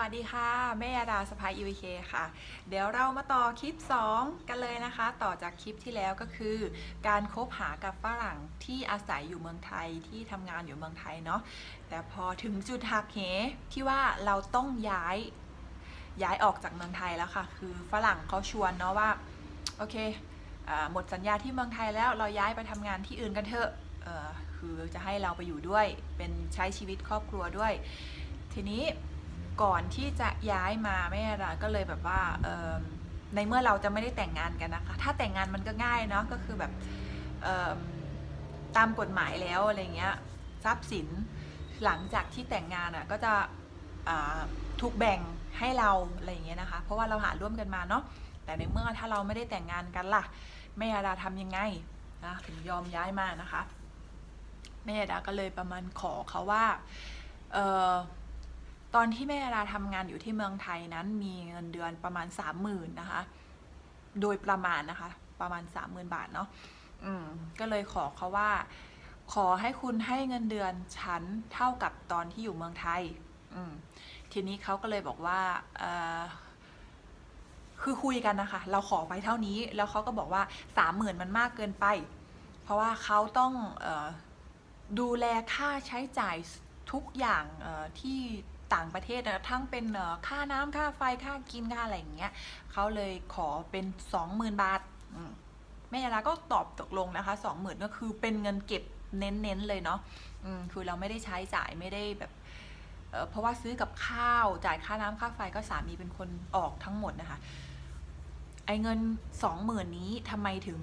วัสดีค่ะ แม่ยาดาสภาย EVK ค่ะ เดี๋ยวเรามาต่อคลิป 2 กันเลยนะคะ ต่อจากคลิปที่แล้วก็คือ การคบหากับฝรั่งที่อาศัยอยู่เมืองไทยที่ทำงานอยู่เมืองไทยเนาะแต่พอถึงจุดหักเหที่ว่าเราต้องย้ายย้ายออกจากเมืองไทยแล้วค่ะ คือฝรั่งเขาชวนเนาะว่าโอเคอหมดสัญญาที่เมืองไทยแล้วเราย้ายไปทำงานที่อื่นกันเถอะคือจะให้เราไปอยู่ด้วยเป็นใช้ชีวิตครอบครัวด้วย ทีนี้ ก่อนที่จะย้ายมาแม่ละก็เลยแบบว่าในเมื่อเราจะไม่ได้แต่งงานกันนะคะ ถ้าแต่งงานมันก็ง่ายเนาะก็คือแบบตามกฎหมายแล้วอะไรเงี้ยทรัพย์สินหลังจากที่แต่งงานอะก็จะถูกแบ่งให้เราอะไรเงี้ยนะคะ เพราะว่าเราหาร่วมกันมาเนาะแต่ในเมื่อถ้าเราไม่ได้แต่งงานกันล่ะแม่ดาทำยังไงนะถึงยอมย้ายมานะคะ แม่ดาก็เลยประมาณขอเขาว่าเออ ตอนที่แม่ยาดาทำงานอยู่ที่เมืองไทยนั้นมีเงินเดือนประมาณสามหมื่นนะคะ โดยประมาณนะคะ ประมาณสามหมื่นบาทเนาะอืมก็เลยขอเขาว่า ขอให้คุณให้เงินเดือนฉันเท่ากับตอนที่อยู่เมืองไทย อืมทีนี้เขาก็เลยบอกว่าเออคือคุยกันนะคะ เราขอไปเท่านี้ แล้วเขาก็บอกว่าสามหมื่นมันมากเกินไป เพราะว่าเขาต้องออดูแลค่าใช้จ่ายทุกอย่างที่ ต่างประเทศนะทั้งเป็นเอ่อค่าน้ำค่าไฟค่ากินค่าอะไรอย่างเงี้ยเขาเลยขอเป็นสองหมื่นบาทแม่ยาลาก็ตอบตกลงนะคะสองหมื่นก็คือเป็นเงินเก็บเน้นๆเลยเนาะคือเราไม่ได้ใช้จ่ายไม่ได้แบบเอ่อเพราะว่าซื้อกับข้าวจ่ายค่าน้ำค่าไฟก็สามีเป็นคนออกทั้งหมดนะคะไอ้เงินสองหมื่นนี้ทำไมถึง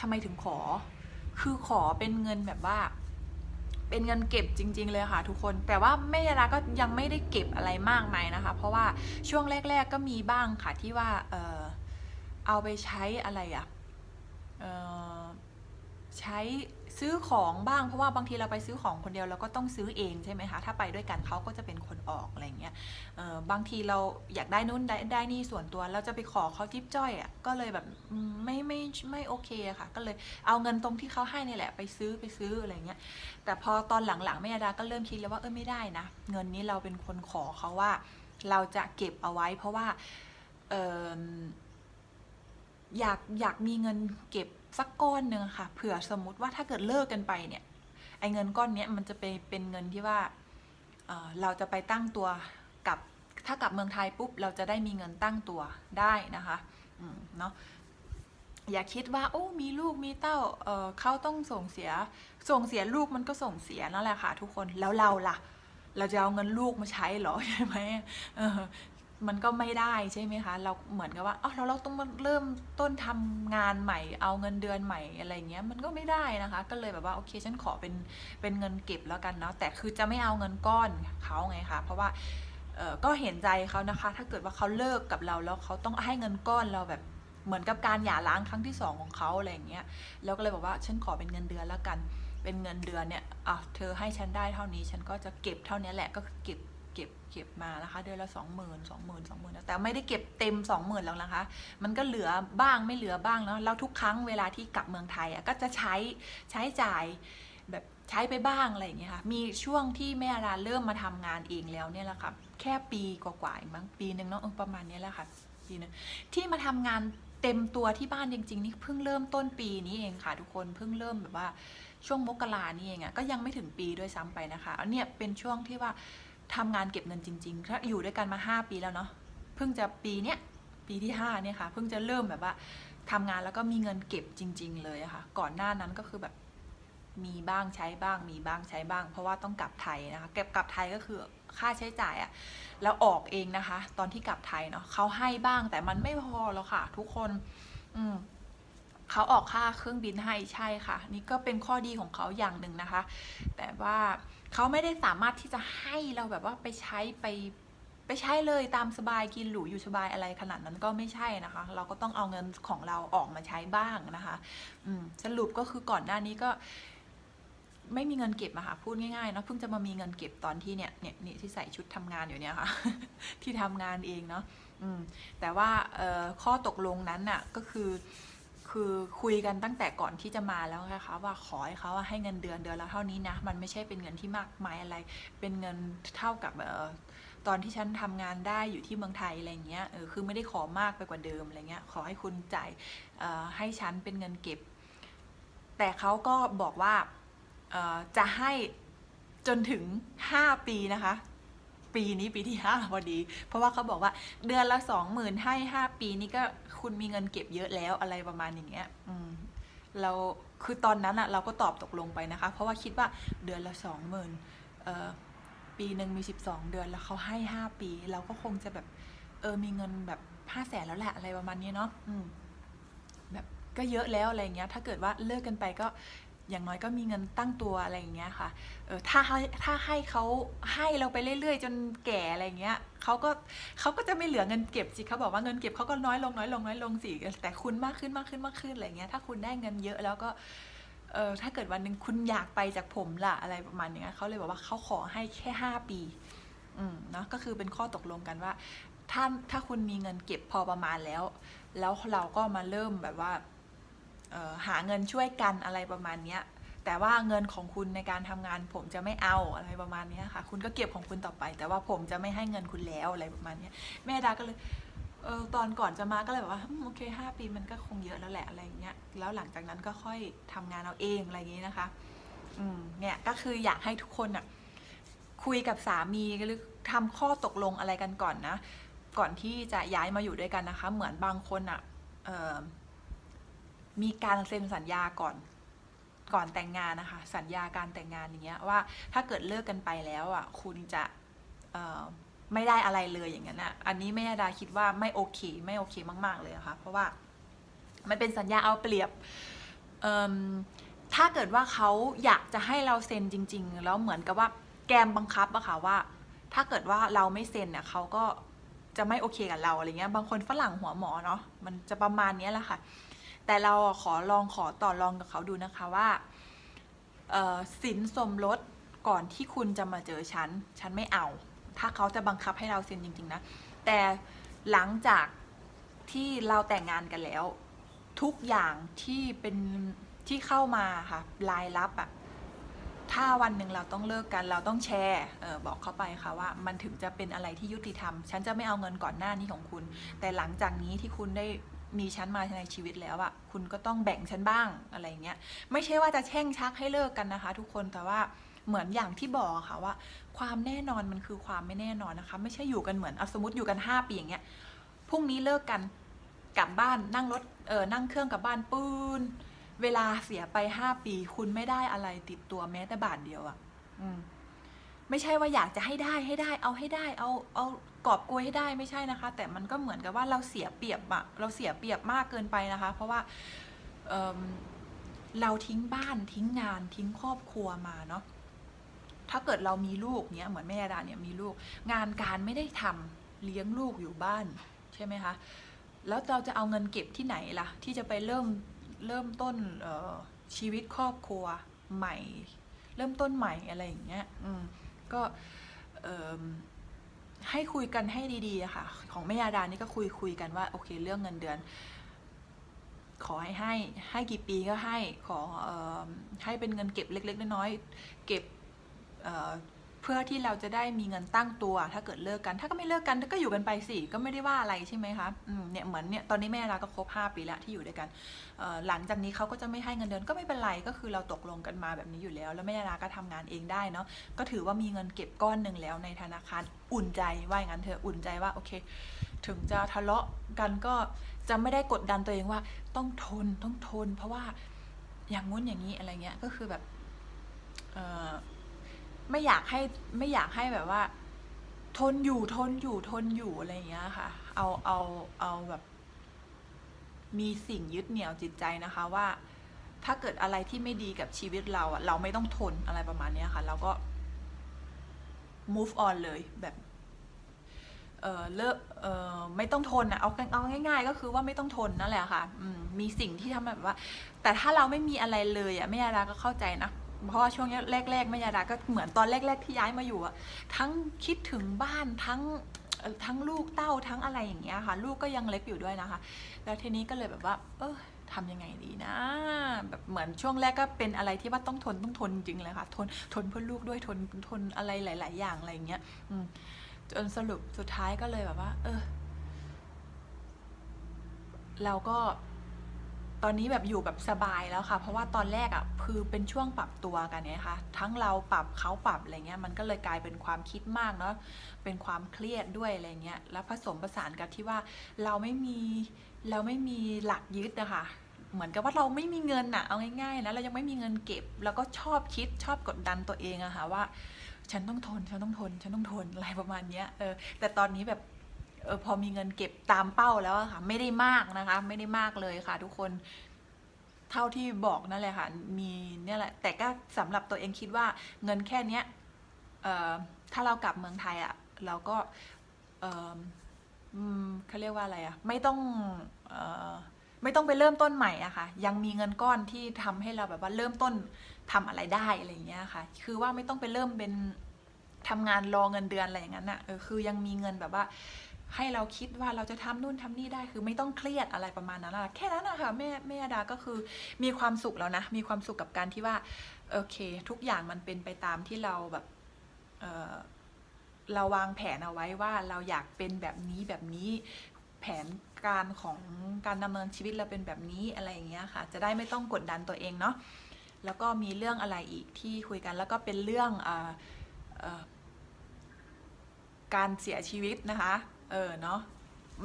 ทำไมถึงขอ คือขอเป็นเงินแบบว่า เป็นเงินเก็บจริง ๆ เลยค่ะทุกคน แต่ว่าไม่ยาลาก็ยังไม่ได้เก็บอะไรมากมายนะคะ เพราะว่าช่วงแรก ๆก็มีบ้างค่ะที่ว่าเออเอาไปใช้อะไรอะ่ะใช้ ซื้อของบ้างเพราะว่าบางทีเราไปซื้อของคนเดียวเราก็ต้องซื้อเองใช่ไหมคะถ้าไปด้วยกันเขาก็จะเป็นคนออกอะไรเงี้ยบางทีเราอยากได้นู่นได้ได้นี่ส่วนตัวเราจะไปขอเขาทิปจ้อยอะ่ะก็เลยแบบไม่ไม่ไม่โอเคอะค่ะ ก็เลยเอาเงินตรงที่เขาให้นี่แหละไปซื้อไปซื้ออะไรเงี้ยแต่พอตอนหลังๆแม่ยาดาก็เริ่มคิดแล้วว่าเออไม่ได้นะ เงินนี้เราเป็นคนขอเขาว่า เราจะเก็บเอาไว้เพราะว่าอออยากอยากมีเงินเก็บ สักก้อนหนึ่งค่ะ เผื่อสมมติว่าถ้าเกิดเลิกกันไปเนี่ย ไอ้เงินก้อนเนี้ยมันจะไปเป็นเงินที่ว่าเเราจะไปตั้งตัวกับถ้ากลับเมืองไทยปุ๊บเราจะได้มีเงินตั้งตัวได้นะคะเนาะอย่าคิดว่าโอ้มีลูกมีเต้าเเขาต้องส่งเสียส่งเสียลูกมันก็ส่งเสียนั่นแหละค่ะ ทุกคนแล้วเราล่ะ เราจะเอาเงินลูกมาใช้เหรอใช่ไหม มันก็ไม่ได้ใช่ไหมคะ เราเหมือนกับว่าอ๋อเราเราต้องมาเริ่มต้นทำงานใหม่ เอาเงินเดือนใหม่อะไรเงี้ยมันก็ไม่ได้นะคะ ก็เลยแบบว่าโอเคฉันขอเป็นเป็นเงินเก็บแล้วกันเนาะแต่คือจะไม่เอาเงินก้อนเขาไงคะเพราะว่าเออก็เห็นใจเขานะคะ ถ้าเกิดว่าเขาเลิกกับเราแล้วเขาต้องให้เงินก้อนเราแบบเหมือนกับการหย่าร้างครั้งที่สองของเขาอะไรอย่างเงี้ยแล้วก็เลยบอกว่าฉันขอเป็นเงินเดือนแล้วกัน เป็นเงินเดือนเนี่ยอะเธอให้ฉันได้เท่านี้ฉันก็จะเก็บเท่านี้แหละก็คือเก็บ เก็บเก็บมานะคะ เดือนละสองหมื่นสองหมื่นสองหมื่นแต่ไม่ได้เก็บเต็มสองหมื่นแล้วนะคะ มันก็เหลือบ้างไม่เหลือบ้างเนาะแล้วทุกครั้งเวลาที่กลับเมืองไทยอะก็จะใช้ใช้จ่ายแบบใช้ไปบ้างอะไรอย่างเงี้ยค่ะ มีช่วงที่แม่อาราเริ่มมาทำงานเองแล้วเนี่ยแหละค่ะ แค่ปีกว่าๆมั้งปีหนึ่งเนาะประมาณนี้แหละค่ะปีนึงที่มาทำงานเต็มตัวที่บ้านจริง ๆ นี่เพิ่งเริ่มต้นปีนี้เองค่ะ ทุกคนเพิ่งเริ่มแบบว่าช่วงมกรานี่เองอะก็ยังไม่ถึงปีด้วยซ้ำไปนะคะอันเนี้ยเป็นช่วงที่ว่า ทำงานเก็บเงินจริงๆถ้าอยู่ด้วยกันมา 5 ปีแล้วเนาะเพิ่งจะปีเนี้ยปีที่5เนี่ยค่ะเพิ่งจะเริ่มแบบว่าทำงานแล้วก็มีเงินเก็บจริง ๆ เลยอะค่ะ ก่อนหน้านั้นก็คือแบบมีบ้างใช้บ้าง มีบ้างใช้บ้าง เพราะว่าต้องกลับไทยนะคะเก็บกลับไทยก็คือค่าใช้จ่ายอะแล้วออกเองนะคะ ตอนที่กลับไทยเนาะเขาให้บ้างแต่มันไม่พอแล้วค่ะ ทุกคน อืม เขาออกค่าเครื่องบินให้ใช่ค่ะ นี่ก็เป็นข้อดีของเขาอย่างหนึ่งนะคะ แต่ว่าเขาไม่ได้สามารถที่จะให้เราแบบว่าไปใช้ไปไปใช้เลยตามสบายกินหรูอยู่สบายอะไรขนาดนั้นก็ไม่ใช่นะคะ เราก็ต้องเอาเงินของเราออกมาใช้บ้างนะคะอืมสรุปก็คือก่อนหน้านี้ก็ไม่มีเงินเก็บอะค่ะพูดง่ายๆเนาะเพิ่งจะมามีเงินเก็บตอนที่เนี่ยเนี่ยเนี่ยที่ใส่ชุดทำงานอยู่เนี่ยค่ะ ที่ทำงานเองเนาะแต่ว่าข้อตกลงนั้นน่ะก็คือ คือคุยกันตั้งแต่ก่อนที่จะมาแล้วนะคะว่าขอให้เขาให้เงินเดือนเดือนละเท่านี้นะ มันไม่ใช่เป็นเงินที่มากมายอะไร เป็นเงินเท่ากับเออตอนที่ฉันทำงานได้อยู่ที่เมืองไทยอะไรเงี้ยเออคือไม่ได้ขอมากไปกว่าเดิมอะไรเงี้ยขอให้คุณจ่ายออให้ฉันเป็นเงินเก็บ แต่เขาก็บอกว่าออจะให้จนถึง 5 ปีนะคะ ปีนี้ปีที่ 5 พอดี เพราะว่าเขาบอกว่าเดือนละสองหมื่นให้ 5 ปีนี่ก็ คุณมีเงินเก็บเยอะแล้วอะไรประมาณอย่างเงี้ยอืมเราคือตอนนั้นอะเราก็ตอบตกลงไปนะคะ เพราะว่าคิดว่าเดือนละสองหมื่นปีหนึ่งมี 12 เดือนแล้วเขาให้ 5 ปี เราก็คงจะแบบเออมีเงินแบบห้าแสนแล้วแหละอะไรประมาณนี้เนาะอืมแบบก็เยอะแล้วอะไรเงี้ย ถ้าเกิดว่าเลิกกันไปก็ อย่างน้อยก็มีเงินตั้งตัวอะไรอย่างเงี้ยค่ะ เออถ้าให้ถ้าให้เขาให้เราไปเรื่อยๆ จนแก่อะไรเงี้ยเขาก็เขาก็จะไม่เหลือเงินเก็บสิเขาบอกว่าเงินเก็บเขาก็น้อยลงน้อยลงน้อยลงสิแต่คุณมากขึ้นมากขึ้นมากขึ้นอะไรเงี้ยถ้าคุณได้เงินเยอะแล้วก็เออถ้าเกิดวันหนึ่งคุณอยากไปจากผมล่ะอะไรประมาณเนี้ยเขาเลยบอกว่าเขาขอให้แค่ห้าปีอืมเนาะก็คือเป็นข้อตกลงกันว่าถ้าถ้าคุณมีเงินเก็บพอประมาณแล้ว แล้วเราก็มาเริ่มแบบว่า หาเงินช่วยกันอะไรประมาณเนี้ยแต่ว่าเงินของคุณในการทำงาน ผมจะไม่เอาอะไรประมาณนี้ค่ะ คุณก็เก็บของคุณต่อไป แต่ว่าผมจะไม่ให้เงินคุณแล้วอะไรประมาณนี้แม่ดาก็เลยเออตอนก่อนจะมาก็เลยแบบว่าโอเคห้าปีมันก็คงเยอะแล้วแหละอะไรอย่างเงี้ยแล้วหลังจากนั้นก็ค่อยทำงานเอาเองอะไรอย่างงี้นะคะอืมเนี่ยก็คืออยากให้ทุกคนอะคุยกับสามีหรือทำข้อตกลงอะไรกันก่อนนะ ก่อนที่จะย้ายมาอยู่ด้วยกันนะคะ เหมือนบางคนอะ่ะเออ มีการเซ็นสัญญาก่อนก่อนแต่งงานนะคะ สัญญาการแต่งงานอย่างเงี้ยว่าถ้าเกิดเลิกกันไปแล้วอะคุณจะไม่ได้อะไรเลยอย่างนั้นอะอันนี้แม่ดาคิดว่าไม่โอเค ไม่โอเคมาก ๆเลยอะคะเพราะว่ามันเป็นสัญญาเอาเปรียบถ้าเกิดว่าเขาอยากจะให้เราเซ็นจริง ๆ แล้วเหมือนกับว่าแกมบังคับอะค่ะว่า ถ้าเกิดว่าเราไม่เซ็นเนี่ยเขาก็จะไม่โอเคกับเราอะไรเงี้ยบางคนฝรั่งหัวหมอเนาะมันจะประมาณนี้แหละค่ะ แต่เราขอลองขอต่อรองกับเขาดูนะคะว่าสินสมรสก่อนที่คุณจะมาเจอฉัน ฉันไม่เอา ถ้าเขาจะบังคับให้เราเซ็นจริง ๆ นะ แต่หลังจากที่เราแต่งงานกันแล้ว ทุกอย่างที่เป็นที่เข้ามาค่ะรายรับอะถ้าวันหนึ่งเราต้องเลิกกันเราต้องแชร์ออบอกเขาไปค่ะว่า มันถึงจะเป็นอะไรที่ยุติธรรม ฉันจะไม่เอาเงินก่อนหน้านี้ของคุณ แต่หลังจากนี้ที่คุณได้ มีฉันมาในชีวิตแล้วอะคุณก็ต้องแบ่งฉันบ้างอะไรเงี้ยไม่ใช่ว่าจะแช่งชักให้เลิกกันนะคะ ทุกคนแต่ว่าเหมือนอย่างที่บอกอะค่ะว่า ความแน่นอนมันคือความไม่แน่นอนนะคะ ไม่ใช่อยู่กันเหมือนเอาสมมติอยู่กัน 5 ปีอย่างเงี้ยพรุ่งนี้เลิกกันกลับบ้านนั่งรถเออนั่งเครื่องกลับบ้านปืนเวลาเสียไปห้าปี คุณไม่ได้อะไรติดตัวแม้แต่บาทเดียวอะ่ะ อืม ไม่ใช่ว่าอยากจะให้ได้ให้ได้ เอาให้ได้ เอาเอากอบโกยให้ได้ไม่ใช่นะคะ แต่มันก็เหมือนกับว่าเราเสียเปรียบอะเราเสียเปรียบมากเกินไปนะคะ เพราะว่าเเราทิ้งบ้านทิ้งงานทิ้งครอบครัวมาเนาะถ้าเกิดเรามีลูกเนี้ยเหมือนแม่ดาเนี่ยมีลูก งานการไม่ได้ทำเลี้ยงลูกอยู่บ้านใช่ไหมคะแล้วเราจะเอาเงินเก็บที่ไหนล่ะ ที่จะไปเริ่มเริ่มต้นชีวิตครอบครัวใหม่ เริ่มต้นใหม่อะไรอย่างเงี้ยอืม ก็ให้คุยกันให้ดีๆค่ะ ของแม่ยาดานี่ก็คุยคุยกันว่าโอเคเรื่องเงินเดือน ขอให้ให้ให้กี่ปีก็ให้ขอออให้เป็นเงินเก็บเล็ก ๆ น้อยๆเก็บ เพื่อที่เราจะได้มีเงินตั้งตัว ถ้าเกิดเลิกกัน ถ้าก็ไม่เลิกกันก็อยู่กันไปสิก็ไม่ได้ว่าอะไรใช่ไหมคะอืมเนี่ยเหมือนเนี่ยตอนนี้แม่ดาก็ครบ5ปีแล้วที่อยู่ด้วยกันหลังจากนี้เขาก็จะไม่ให้เงินเดือนก็ไม่เป็นไรก็คือเราตกลงกันมาแบบนี้อยู่แล้ว แล้วแม่ดาก็ทำงานเองได้เนาะก็ถือว่ามีเงินเก็บก้อนหนึ่งแล้วในธนาคารอุ่นใจว่าอย่างนั้นเถอะอุ่นใจว่าโอเค ถึงจะทะเลาะกันก็จะไม่ได้กดดันตัวเองว่าต้องทนต้องทน เพราะว่าอย่างงู้นอย่างนี้อะไรเงี้ยก็คือแบบเออ ไม่อยากให้ไม่อยากให้แบบว่า ทนอยู่ทนอยู่ทนอยู่อะไรอย่างเงี้ยค่ะ เอาเอาเอาแบบ มีสิ่งยึดเหนี่ยวจิตใจนะคะว่า ถ้าเกิดอะไรที่ไม่ดีกับชีวิตเราอะเราไม่ต้องทนอะไรประมาณเนี้ยค่ะ เราก็ move on เลยแบบเออเลิกเออไม่ต้องทนอะเอาเอาง่าย ๆ ก็คือว่าไม่ต้องทนนั่นแหละค่ะอืมมีสิ่งที่ทำแบบว่า แต่ถ้าเราไม่มีอะไรเลยอะแม่ยาดาก็เข้าใจนะ เพราะว่าช่วงแรกๆแม่ยาดาก็เหมือนตอนแรก ๆ ที่ย้ายมาอยู่อะทั้งคิดถึงบ้านทั้งทั้งลูกเต้าทั้งอะไรอย่างเงี้ยค่ะ ลูกก็ยังเล็กอยู่ด้วยนะคะ แล้วทีนี้ก็เลยแบบว่า เออทำยังไงดีนะ แบบเหมือนช่วงแรกก็เป็นอะไรที่ว่าต้องทนต้องทนจริงเลยค่ะทนทนเพื่อลูกด้วยทนทนอะไรหลาย ๆ อย่างอะไรอย่างเงี้ยอืมจนสรุปสุดท้ายก็เลยแบบว่า เออเราก็ ตอนนี้แบบอยู่แบบสบายแล้วค่ะ เพราะว่าตอนแรกอะ่ะคือเป็นช่วงปรับตัวกันไงคะทั้งเราปรับเขาปรับอะไรเงี้ยมันก็เลยกลายเป็นความคิดมากเนาะเป็นความเครียดด้วยอะไรเงี้ยแล้วผสมผสานกับที่ว่าเราไม่มีเราไม่มีหลักยึดนะคะเหมือนกับว่าเราไม่มีเงินอะเอาง่ายๆนะเรายังไม่มีเงินเก็บ แล้วก็ชอบคิดชอบกดดันตัวเองอะค่ะว่า ฉันต้องทนฉันต้องทน ฉันต้องทนอะไรประมาณเนี้ยเออแต่ตอนนี้แบบ ออพอมีเงินเก็บตามเป้าแล้วค่ะ ไม่ได้มากนะคะ ไม่ได้มากเลยค่ะ ทุกคนเท่าที่บอกนั่นแหละค่ะ มีเนี่ยแหละ แต่ก็สำหรับตัวเองคิดว่าเงินแค่เนี้ยถ้าเรากลับเมืองไทยอะ่ะ เราก็เขาเรียกว่าอะไรอะ่ะ ไม่ต้องออไม่ต้องไปเริ่มต้นใหม่อะค่ะ ยังมีเงินก้อนที่ทำให้เราแบบว่าเริ่มต้นทำอะไรได้อะไรอย่างเงี้ยค่ะ คือว่าไม่ต้องไปเริ่มเป็นทำงานรอเงินเดือนอะไรอย่างนั้นอะเออคือยังมีเงินแบบว่า ให้เราคิดว่าเราจะทำนู่นทำนี่ได้คือไม่ต้องเครียดอะไรประมาณนั้นอะแค่นั้นนะคะแม่แม่ดาก็คือมีความสุขแล้วนะ มีความสุขกับการที่ว่าโอเค ทุกอย่างมันเป็นไปตามที่เราแบบเเราวางแผนเอาไว้ว่าเราอยากเป็นแบบนี้แบบนี้แผนการของการดำเนินชีวิตเราเป็นแบบนี้อะไรอย่างเงี้ยค่ะ จะได้ไม่ต้องกดดันตัวเองเนาะแล้วก็มีเรื่องอะไรอีกที่คุยกัน แล้วก็เป็นเรื่องออการเสียชีวิตนะคะ เออเนาะ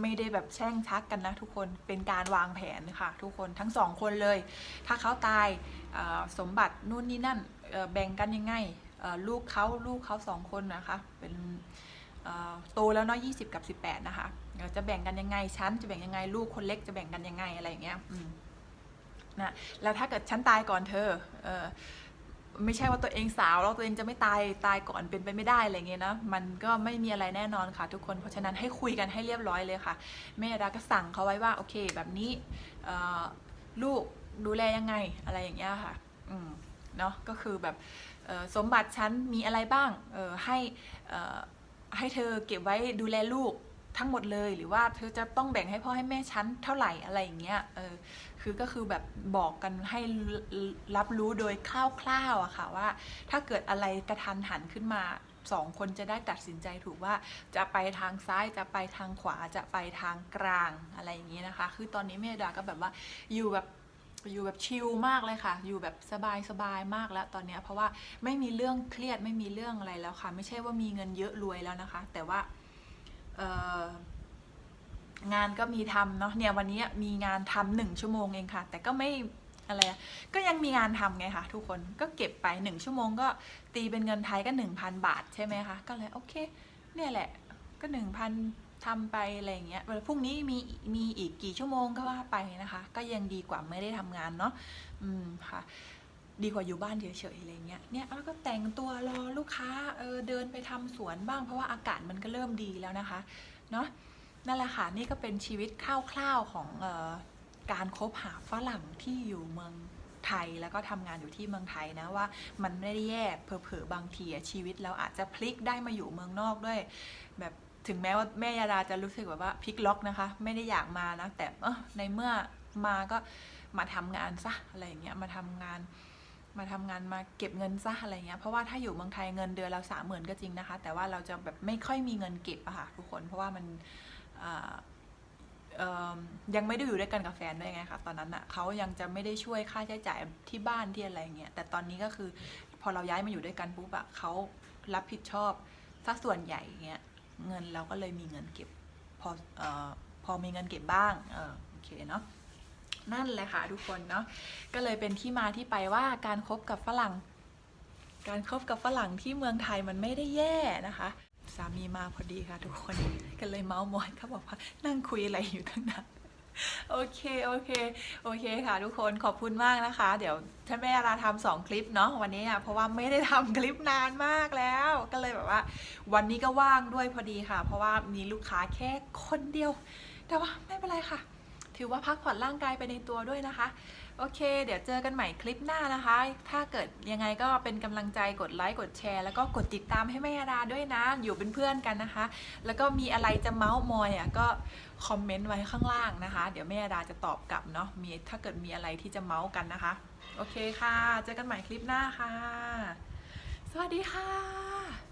ไม่ได้แบบแช่งชักกันนะทุกคนเป็นการวางแผนค่ะทุกคนทั้งสองคนเลย ถ้าเขาตายสมบัตินู่นนี่นั่นแบ่งกันยังไงลูกเขาลูกเขาสองคนนะคะเป็นโตแล้วเนาะยี่สิบกับสิบแปดนะคะจะแบ่งกันยังไงชั้นจะแบ่งยังไงลูกคนเล็กจะแบ่งกันยังไงอะไรอย่างเงี้ยนะแล้วถ้าเกิดฉันตายก่อนเธอเออ ไม่ใช่ว่าตัวเองสาวแล้วตัวเองจะไม่ตายตายก่อนเป็นไปไม่ได้อะไรเงี้ยนะมันก็ไม่มีอะไรแน่นอนค่ะ ทุกคนเพราะฉะนั้นให้คุยกันให้เรียบร้อยเลยค่ะแม่ดาก็สั่งเขาไว้ว่าโอเค แบบนี้ลูกดูแลยังไงอะไรอย่างเงี้ยค่ะอืมเนาะก็คือแบบสมบัติฉันมีอะไรบ้างให้ให้เธอเก็บไว้ดูแลลูก ทั้งหมดเลยหรือว่าเธอจะต้องแบ่งให้พ่อให้แม่ฉันเท่าไหร่อะไรอย่างเงี้ยเออคือก็คือแบบบอกกันให้รับรู้โดยคร่าวๆอะค่ะว่า ถ้าเกิดอะไรกระทันหันขึ้นมาสองคนจะได้ตัดสินใจถูกว่าจะไปทางซ้ายจะไปทางขวาจะไปทางกลางอะไรอย่างนี้นะคะ คือตอนนี้เมดาก็แบบว่าอยู่แบบอยู่แบบชิลมากเลยค่ะ อยู่แบบสบายสบายมากแล้วตอนนี้เพราะว่าไม่มีเรื่องเครียดไม่มีเรื่องอะไรแล้วค่ะ ไม่ใช่ว่ามีเงินเยอะรวยแล้วนะคะ แต่ว่า งานก็มีทำเนาะเนี่ยวันนี้มีงานทำหนึ่งชั่วโมงเองค่ะ แต่ก็ไม่อะไรก็ยังมีงานทำไงคะทุกคนก็เก็บไปหนึ่งชั่วโมงก็ตีเป็นเงินไทยก็หนึ่งพันบาทใช่ไหมคะก็เลยโอเค เนี่ยแหละก็หนึ่งพันทำไปอะไรอย่างเงี้ยพรุ่งนี้มีมีอีกกี่ชั่วโมงก็ว่าไปนะคะ ก็ยังดีกว่าไม่ได้ทำงานเนาะอืมค่ะ ดีกว่าอยู่บ้านเฉยๆอะไรเงี้ยเนี่ยแล้วก็แต่งตัวรอลูกค้าเออเดินไปทำสวนบ้างเพราะว่าอากาศมันก็เริ่มดีแล้วนะคะเนาะนั่นแหละค่ะนี่ก็เป็นชีวิตคร่าวๆของออการคบหาฝรั่งที่อยู่เมืองไทยแล้วก็ทำงานอยู่ที่เมืองไทยนะว่ามันไม่ได้แย่เผลอๆบางทีชีวิตเราอาจจะพลิกได้มาอยู่เมืองนอกด้วย แบบถึงแม้ว่าแม่ยาดาจะรู้สึกแบบว่าพลิกล็อกนะคะ ไม่ได้อยากมานะแต่เออในเมื่อมาก็มาทำงานซะอะไรอย่างเงี้ยมาทำงาน มาทำงานมาเก็บเงินซะอะไรเงี้ยเพราะว่าถ้าอยู่เมืองไทยเงินเดือนเราสามหมื่นก็จริงนะคะ แต่ว่าเราจะแบบไม่ค่อยมีเงินเก็บอะค่ะทุกคนเพราะว่ามันยังไม่ได้อยู่ด้วยกันกับแฟนด้วยไงคะตอนนั้นอะเขายังจะไม่ได้ช่วยค่าใช้จ่ายที่บ้านที่อะไรเงี้ยแต่ตอนนี้ก็คือพอเราย้ายมาอยู่ด้วยกันปุ๊บอะเขารับผิดชอบสักส่วนใหญ่เงี้ยเงินเราก็เลยมีเงินเก็บพออพอมีเงินเก็บบ้างอโอเคเนาะ นั่นแหละค่ะทุกคนเนาะก็เลยเป็นที่มาที่ไปว่าการคบกับฝรั่ง การคบกับฝรั่งที่เมืองไทยมันไม่ได้แย่นะคะสามีมาพอดีค่ะทุกคนก็เลยเมาส์มอยเขาบอกว่านั่งคุยอะไรอยู่ตั้งนานโอเค โอเค โอเคค่ะทุกคนขอบคุณมากนะคะ เดี๋ยวถ้าแม่ราทำสองคลิปเนาะวันนี้อะเพราะว่าไม่ได้ทำคลิปนานมากแล้ว ก็เลยแบบว่า วันนี้ก็ว่างด้วยพอดีค่ะ เพราะว่ามีลูกค้าแค่คนเดียว แต่ว่าไม่เป็นไรค่ะ ถือว่าพักผ่อนร่างกายไปในตัวด้วยนะคะ โอเค เดี๋ยวเจอกันใหม่คลิปหน้านะคะ ถ้าเกิดยังไงก็เป็นกำลังใจกดไลค์กดแชร์ แล้วก็กดติดตามให้แม่ดาด้วยนะ อยู่เป็นเพื่อนกันนะคะ แล้วก็มีอะไรจะเมาส์มอยอะก็คอมเมนต์ไว้ข้างล่างนะคะ เดี๋ยวแม่ดาจะตอบกลับเนาะมีถ้าเกิดมีอะไรที่จะเมาส์กันนะคะ โอเคค่ะ เจอกันใหม่คลิปหน้าค่ะ สวัสดีค่ะ